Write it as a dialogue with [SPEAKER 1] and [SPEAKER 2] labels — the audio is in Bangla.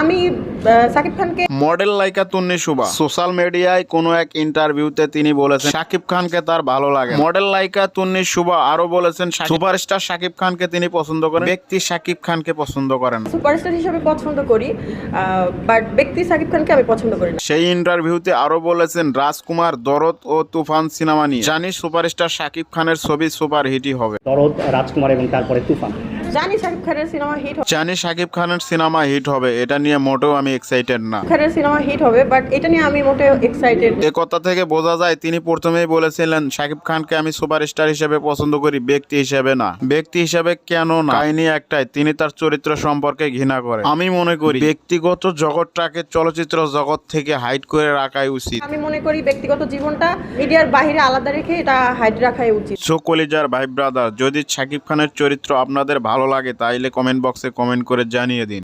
[SPEAKER 1] আমি সাকিব খানকে
[SPEAKER 2] মডেল লাইকা তুন্নি সুবা সোশ্যাল মিডিয়ায় কোনো এক ইন্টারভিউতে তিনি বলেছেন শাকিব খানকে তার ভালো লাগে মডেল লাইকা তুন্নি সুবা আরও বলেছেন সুপারস্টার শাকিব খানকে তিনি পছন্দ করেন ব্যক্তি শাকিব খানকে পছন্দ করেন
[SPEAKER 1] সুপারস্টার হিসেবে পছন্দ করি বাট ব্যক্তি সাকিব খানকে আমি পছন্দ করি না।
[SPEAKER 2] সেই ইন্টারভিউতে আরও বলেছেন রাজকুমার দরদ ও তুফান সিনেমা নিয়ে। জানি সুপারস্টার শাকিব খানের ছবি সুপার হিটই হবে।
[SPEAKER 3] দরদ রাজকুমার এবং তারপরে তুফান।
[SPEAKER 1] জানি সাকিব খানের সিনেমা হিট
[SPEAKER 2] জানি শাকিব খানের সিনেমা হিট হবে এটা নিয়ে মোটেও আমি এক্সাইটেড না।
[SPEAKER 1] খানের সিনেমা হিট হবে বাট এটা নিয়ে আমি মোটেও এক্সাইটেড
[SPEAKER 2] এ কথা থেকে বোঝা যায় তিনি প্রথমেই বলেছিলেন শাকিব খানকে আমি সুপারস্টার হিসেবে পছন্দ করি ব্যক্তি হিসেবে না। ব্যক্তি হিসেবে কেন না? কাহিনী একটাই তিনি তার চরিত্র সম্পর্কে ঘৃণা করে আমি মনে করি ব্যক্তিগত জগৎটাকে চলচ্চিত্র জগৎ থেকে হাইড করে রাখাই উচিত।
[SPEAKER 1] আমি মনে করি ব্যক্তিগত জীবনটা মিডিয়ার বাইরে আলাদা রেখে এটা হাইড রাখাই উচিত।
[SPEAKER 2] সো কলিজার ভাই ব্রাদার যদি শাকিব খানের চরিত্র আপনাদের ভালো লাগে তাইলে কমেন্ট বক্সে কমেন্ট করে জানিয়ে দিন।